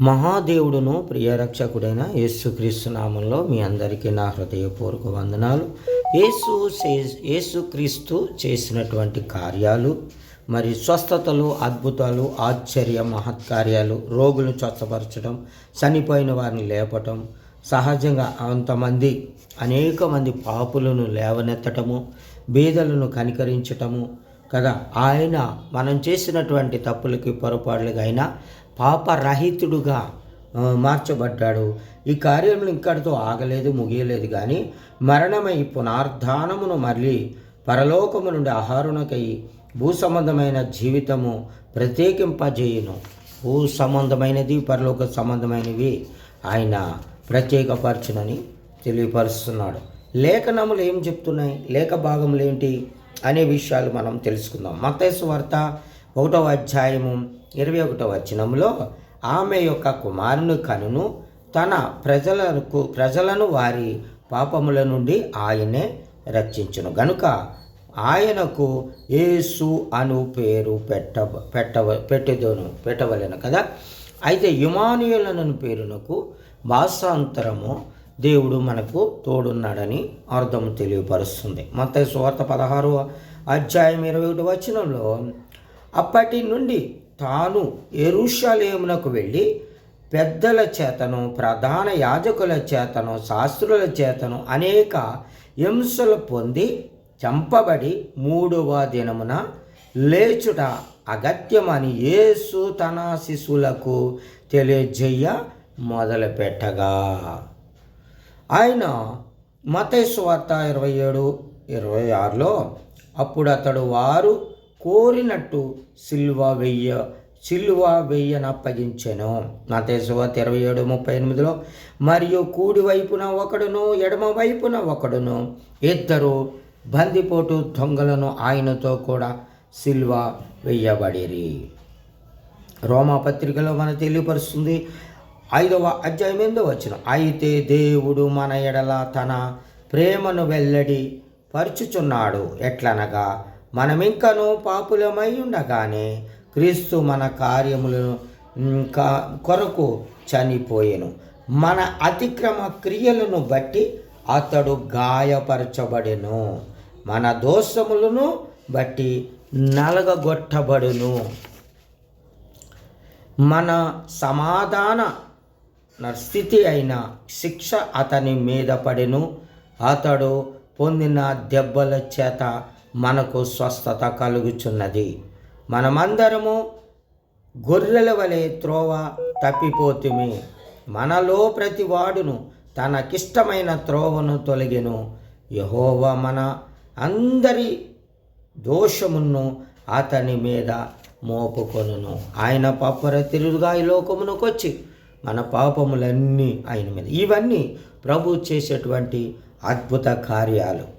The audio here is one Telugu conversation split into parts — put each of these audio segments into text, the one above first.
మహాదేవుడును ప్రియరక్షకుడైన యేసుక్రీస్తు నామంలో మీ అందరికీ నా హృదయపూర్వక వందనాలు. యేసు యేసుక్రీస్తు చేసినటువంటి కార్యాలు మరి స్వస్థతలు అద్భుతాలు ఆశ్చర్య మహత్కార్యాలు రోగులు స్వస్థపరచడం చనిపోయిన వారిని లేపటం సహజంగా అంతమంది అనేక మంది పాపులను లేవనెత్తటము బీదలను కనికరించటము కదా? ఆయన మనం చేసినటువంటి తప్పులకి పొరపాట్లకైనా అయినా పాపరహితుడుగా మార్చబడ్డాడు. ఈ కార్యములు ఇక్కడితో ఆగలేదు ముగియలేదు కానీ మరణమై పునర్ధానమును మళ్ళీ పరలోకము నుండి ఆహారునకై భూ సంబంధమైన జీవితము ప్రత్యేకింపజేయును. భూ సంబంధమైనది పరలోక సంబంధమైనవి ఆయన ప్రత్యేకపరచునని తెలియపరుస్తున్నాడు. లేఖనములు ఏం చెప్తున్నాయి? లేఖ భాగములు ఏంటి? అనే విషయాలు మనం తెలుసుకుందాం. మతేసు వార్త ఒకటవ అధ్యాయము ఇరవై ఒకటో వచనంలో ఆమె యొక్క కుమారుని కనును తన ప్రజలకు ప్రజలను వారి పాపముల నుండి ఆయనే రక్షించును. గనుక ఆయనకు యేసు అను పేరు పెట్ట పెట్టవ పెట్టెదోను పెట్టవలెను కదా? అయితే యుమానియులను పేరునకు భాషాంతరము దేవుడు మనకు తోడున్నాడని అర్థం తెలియపరుస్తుంది. మత సువార్త పదహారు అధ్యాయం ఇరవై ఒకటి వచనంలో అప్పటి నుండి తాను ఎరుషలేమునకు వెళ్ళి పెద్దల చేతను ప్రధాన యాజకుల చేతను శాస్త్రుల చేతను అనేక హింసలు పొంది చంపబడి మూడవ దినమున లేచుట అగత్యమని యేసు తన శిశువులకు తెలియజేయ మొదలుపెట్టగా. ఆయన మతేశ్వార్త ఇరవై ఏడు ఇరవై ఆరులో అప్పుడు అతడు వారు కోరినట్టు సిల్వ వెయ్య సిల్వ వెయ్యనప్పగించెను మతేశ్వార్త ఇరవై ఏడు ముప్పై ఎనిమిదిలో మరియు కూడి వైపున ఒకడును ఎడమ వైపున ఒకడును. ఇద్దరు బందిపోటు దొంగలను ఆయనతో కూడా సిల్వ వెయ్యబడిరి. రోమా పత్రికలో మన తెలియపరుస్తుంది ఐదవ అధ్యాయం ఎందు వచ్చిన అయితే దేవుడు మన ఎడల తన ప్రేమను వెల్లడి పరుచుచున్నాడు. ఎట్లనగా మనమింకను పాపులమై ఉండగానే క్రీస్తు మన కార్యములను ఇంకా కొరకు చనిపోయెను. మన అతిక్రమ క్రియలను బట్టి అతడు గాయపరచబడెను. మన దోషములను బట్టి నలగగొట్టబడును. మన సమాధాన స్థితి అయిన శిక్ష అతని మీద పడెను. అతడు పొందిన దెబ్బల చేత మనకు స్వస్థత కలుగుచున్నది. మనమందరము గొర్రెల వలె త్రోవ తప్పిపోతుమి. మనలో ప్రతి వాడును తనకిష్టమైన త్రోవను తొలగెను. యహోవ మన అందరి దోషమును అతని మీద మోపుకొనును. ఆయన పాపరతిరుగా ఈ లోకమునకు వచ్చి మన పాపములన్నీ ఆయన మీద. ఇవన్నీ ప్రభు చేసేటువంటి అద్భుత కార్యాలు.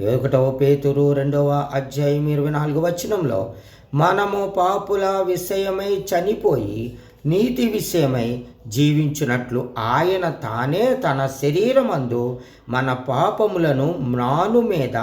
ఒకటవ పేతురు రెండవ అధ్యాయం ఇరవై నాలుగు వచనంలో మనము పాపుల విషయమై చనిపోయి నీతి విషయమై జీవించినట్లు ఆయన తానే తన శరీరమందు మన పాపములను మ్రాను మీద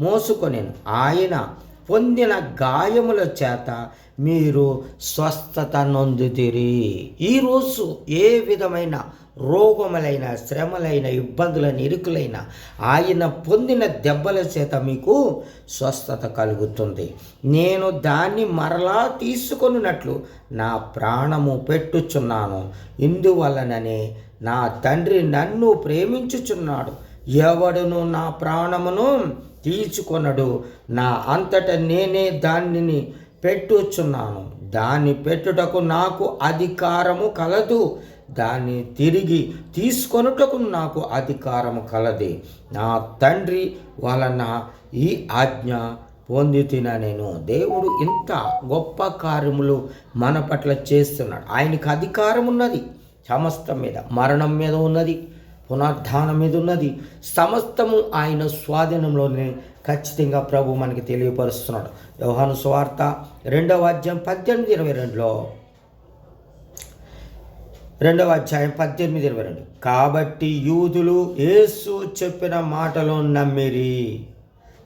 మోసుకొనెను. ఆయన పొందిన గాయముల చేత మీరు స్వస్థత నొందుతిరి ఈరోజు ఏ విధమైన రోగములైన శ్రమలైన ఇబ్బందులైన ఇరుకులైన ఆయన పొందిన దెబ్బల చేత మీకు స్వస్థత కలుగుతుంది. నేను దాన్ని మరలా తీసుకొనున్నట్లు నా ప్రాణము పెట్టుచున్నాను. ఇందువలననే నా తండ్రి నన్ను ప్రేమించుచున్నాడు. ఎవడును నా ప్రాణమును తీర్చుకొనడు. నా అంతట నేనే దానిని పెట్టుచున్నాను. దాన్ని పెట్టుటకు నాకు అధికారము కలదు. దాన్ని తిరిగి తీసుకొనుటకు నాకు అధికారము కలది. నా తండ్రి వలన ఈ ఆజ్ఞ పొందితిన నేను. దేవుడు ఇంత గొప్ప కార్యములు మన పట్ల చేస్తున్నాడు. ఆయనకు అధికారం ఉన్నది సమస్తం మీద మరణం మీద ఉన్నది. పునర్ధానం మీద ఉన్నది సమస్తము ఆయన స్వాధీనంలోనే ఖచ్చితంగా ప్రభు మనకి తెలియపరుస్తున్నాడు. వ్యవహాను స్వార్త రెండవ అధ్యాయం పద్దెనిమిది ఇరవై రెండులో. రెండవ అధ్యాయం పద్దెనిమిది ఇరవై రెండు. కాబట్టి యూదులు యేసు చెప్పిన మాటలు నమ్మిరి.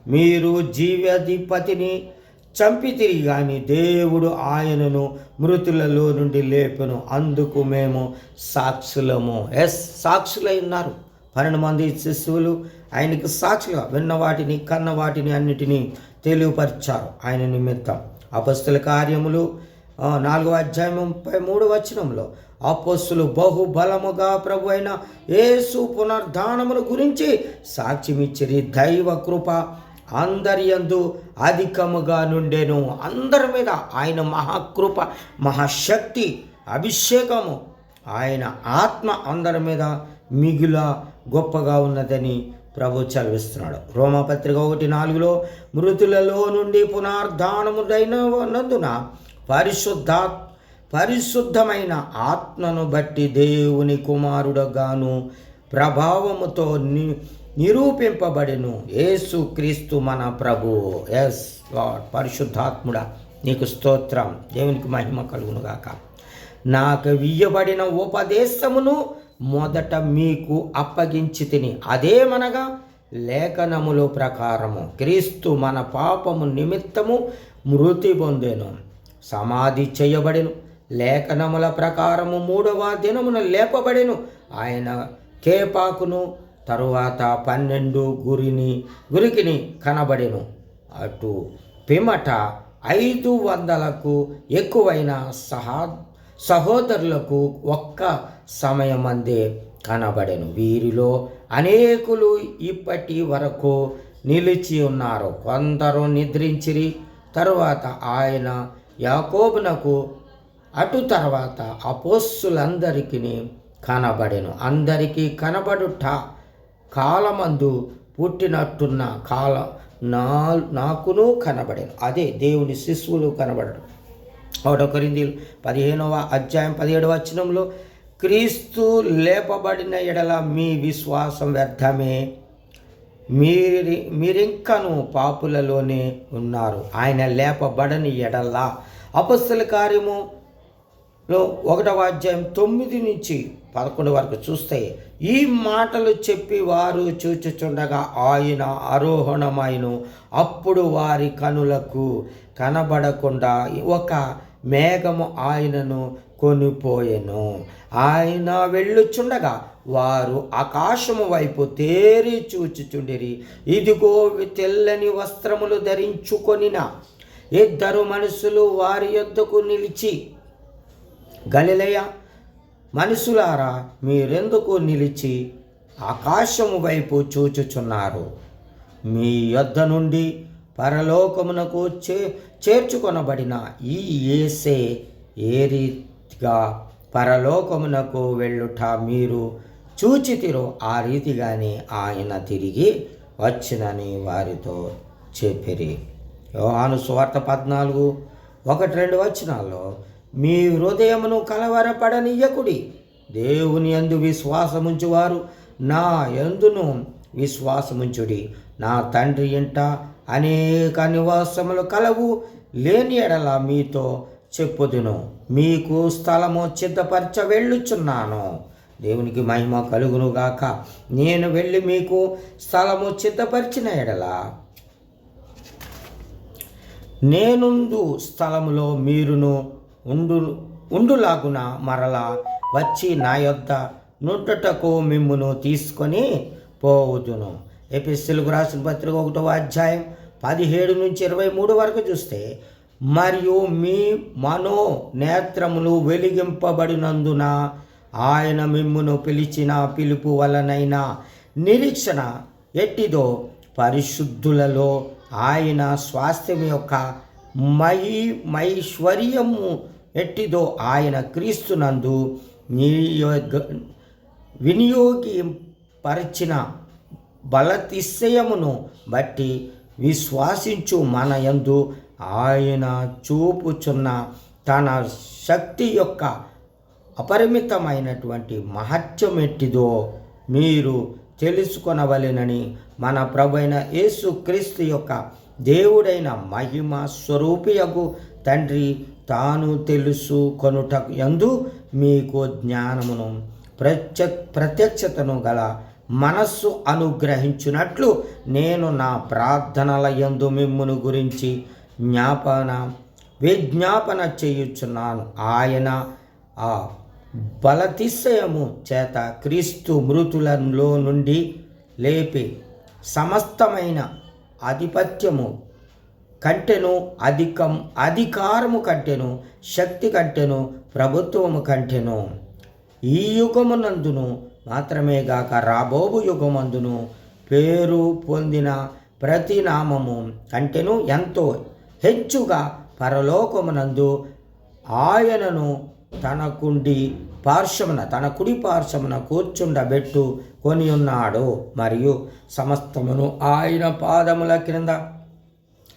మీరు జీవాధిపతిని చంపితిరి గాని దేవుడు ఆయనను మృతులలో నుండి లేపను. అందుకు మేము సాక్షులము. ఎస్ సాక్షులై ఉన్నారు. పన్నెండు మంది శిశువులు ఆయనకి సాక్షిగా విన్న వాటిని కన్న వాటిని అన్నిటినీ తెలియపరిచారు ఆయన నిమిత్తం. అపస్తుల కార్యములు నాలుగవ అధ్యాయం ముప్పై మూడు వచనంలో అపస్సులు బహుబలముగా ప్రభు అయిన యేసు పునర్ధానమును గురించి సాక్ష్యమిచ్చిరి. దైవ కృప అందరి యందు అధికముగా నుండెను. అందరి మీద ఆయన మహాకృప మహాశక్తి అభిషేకము. ఆయన ఆత్మ అందరి మీద మిగుల గొప్పగా ఉన్నదని ప్రభు చదివిస్తున్నాడు. రోమపత్రిక ఒకటి నాలుగులో మృతులలో నుండి పునర్ధానముడైన నందున పరిశుద్ధ పరిశుద్ధమైన ఆత్మను బట్టి దేవుని కుమారుడుగాను ప్రభావముతో ని నిరూపింపబడెను. యేసు క్రీస్తు మన ప్రభు. ఎస్ లాడ్ పరిశుద్ధాత్ముడా నీకు స్తోత్రం. దేవునికి మహిమ కలుగునుగాక. నాకు వియ్యబడిన ఉపదేశమును మొదట మీకు అప్పగించి తిని అదేమనగా లేఖనముల ప్రకారము క్రీస్తు మన పాపము నిమిత్తము మృతి పొందెను. సమాధి చేయబడెను. లేఖనముల ప్రకారము మూడవ దినమున లేపబడెను. ఆయన కేపాకును తరువాత పన్నెండు గురిని గురికిని కనబడెను. అటు పిమట ఐదు వందలకు ఎక్కువైన సహా సహోదరులకు ఒక్క సమయమందే కనబడెను. వీరిలో అనేకులు ఇప్పటి వరకు నిలిచి ఉన్నారు. కొందరు నిద్రించిరి తరువాత ఆయన యాకోబునకు అటు తర్వాత అపోస్సులందరికీ కనబడెను. అందరికీ కనబడుట కాలమందు పుట్టినట్టున్న కాల నా నాకును కనబడెను. అదే దేవుని శిశువులు కనబడడం ఒకటో పదిహేనవ అధ్యాయం పదిహేడవ వచనంలో క్రీస్తు లేపబడిన ఎడల మీ విశ్వాసం వ్యర్థమే. మీరి మీరింకను పాపులలోనే ఉన్నారు. ఆయన లేపబడని ఎడల. అపస్తుల కార్యము లో ఒకటవ అధ్యాయం తొమ్మిది నుంచి పదకొండు వరకు చూస్తే ఈ మాటలు చెప్పి వారు చూచుచుండగా ఆయన ఆరోహణమైను. అప్పుడు వారి కనులకు కనబడకుండా ఒక మేఘము ఆయనను కొనిపోయెను. ఆయన వెళ్ళుచుండగా వారు ఆకాశము వైపు తేరి చూచుచుండిరి. ఇదిగో తెల్లని వస్త్రములు ధరించుకొనిన ఇద్దరు మనుషులు వారి యొద్దకు నిలిచి గలిలయ మనుషులారా మీరెందుకు నిలిచి ఆకాశము వైపు చూచుచున్నారు? మీ యొద్ద నుండి పరలోకమునకు చే చేర్చుకొనబడిన ఈ ఏసే ఏ రీతిగా పరలోకమునకు వెళ్ళుట మీరు చూచితిరో ఆ రీతిగానే ఆయన తిరిగి వచ్చినని వారితో చెప్పిరి. యోహాను సువార్త పద్నాలుగు ఒకటి రెండు వచనాల్లో మీ హృదయమును కలవరపడనీయకుడి. దేవుని యందు విశ్వాసముంచువారు నా ఎందును విశ్వాసముంచుడి. నా తండ్రి ఇంట అనేక నివాసములు కలవు లేని ఎడల మీతో చెప్పుదును. మీకు స్థలము సిద్ధపరచ వెళ్ళుచున్నాను. దేవునికి మహిమ కలుగునుగాక నేను వెళ్ళి మీకు స్థలము సిద్ధపరిచిన ఎడల. నేనుందు స్థలములో మీరును ఉండు ఉండులాగున మరలా వచ్చి నా యొద్ద నుండుటకు మిమ్మును తీసుకొని పోవుదును. ఎపిస్తులకు రాసిన పత్రిక ఒకటో అధ్యాయం పదిహేడు నుంచి ఇరవై మూడు వరకు చూస్తే మరియు మీ మనో నేత్రములు వెలిగింపబడినందున ఆయన మిమ్మును పిలిచిన పిలుపు వలనైన నిరీక్షణ ఎట్టిదో పరిశుద్ధులలో ఆయన స్వాస్థ్యం యొక్క మై మైశ్వర్యము ఎట్టిదో ఆయన క్రీస్తునందు నియోగ వినియోగింపరిచిన బలతిశయమును బట్టి విశ్వాసించు మన యందు ఆయన చూపుచున్న తన శక్తి యొక్క అపరిమితమైనటువంటి మహత్యం ఎట్టిదో మీరు తెలుసుకొనవలెనని మన ప్రభైన యేసు క్రీస్తు యొక్క దేవుడైన మహిమ స్వరూపియకు తండ్రి తాను తెలుసు కొనుట యందు మీకు జ్ఞానమును ప్రత్య ప్రత్యక్షతను గల మనస్సు అనుగ్రహించినట్లు నేను నా ప్రార్థనల యందు మిమ్మును గురించి జ్ఞాపన విజ్ఞాపన చేయుచున్నాను. ఆయన ఆ బలతిశయము చేత క్రీస్తు మృతులలో నుండి లేపి సమస్తమైన ఆధిపత్యము కంటెను అధికం అధికారము కంటెను శక్తి కంటెను ప్రభుత్వము కంటెను. ఈ యుగమునందును మాత్రమే గాక రాబోబు యుగమందును పేరు పొందిన ప్రతి నామము కంటెను ఎంతో హెచ్చుగా పరలోకమునందు ఆయనను తనకుండి పార్శ్వమున తన కుడి పార్శ్వమున కూర్చుండబెట్టు కొని ఉన్నాడు. మరియు సమస్తమును ఆయన పాదముల క్రింద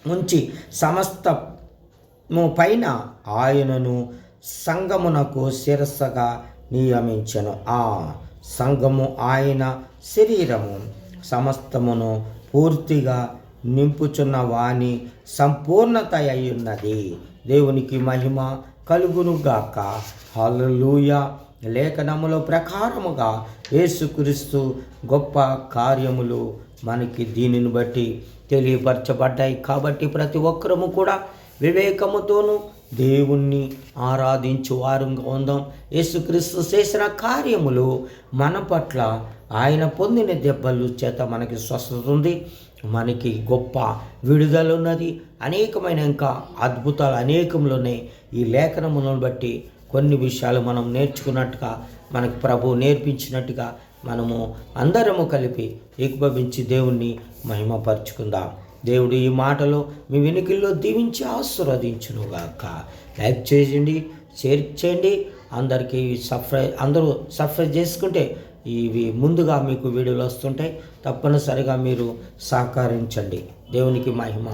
ఉంచి సమస్తము పైన ఆయనను సంగమునకు శిరస్సగా నియమించను. ఆ సంఘము ఆయన శరీరము. సమస్తమును పూర్తిగా నింపుచున్న వాణి సంపూర్ణత అయ్యున్నది. దేవునికి మహిమ కలుగునుగాక. హల్లెలూయ. లేఖనముల ప్రకారముగా యేసుక్రీస్తు గొప్ప కార్యములు మనకి దీనిని బట్టి తెలియపరచబడ్డాయి. కాబట్టి ప్రతి ఒక్కరము కూడా వివేకముతోనూ దేవుణ్ణి ఆరాధించు వారుగా ఉందాం. యేసుక్రీస్తు చేసిన కార్యములు మన పట్ల ఆయన పొందిన దెబ్బలు చేత మనకి స్వస్థత ఉంది. మనకి గొప్ప విడుదల ఉన్నది. అనేకమైన ఇంకా అద్భుతాలు అనేకములోనే ఉన్నాయి ఈ లేఖనములను బట్టి కొన్ని విషయాలు మనం నేర్చుకున్నట్టుగా మనకు ప్రభు నేర్పించినట్టుగా మనము అందరము కలిపి ఏకీభవించి దేవుణ్ణి మహిమపరచుకుందాం. దేవుడు ఈ మాటలు మీ వెనుకల్లో దీవించి ఆశీర్వదించునుగాక. లైక్ చేయండి షేర్ చేయండి. అందరికీ సబ్స్క్రైబ్ అందరూ సబ్స్క్రైబ్ చేసుకుంటే ఇవి ముందుగా మీకు వీడియోలు వస్తుంటాయి. తప్పనిసరిగా మీరు సహకరించండి. దేవునికి మహిమ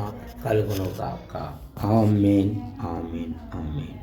కలుగునుగాక. Amen amen amen.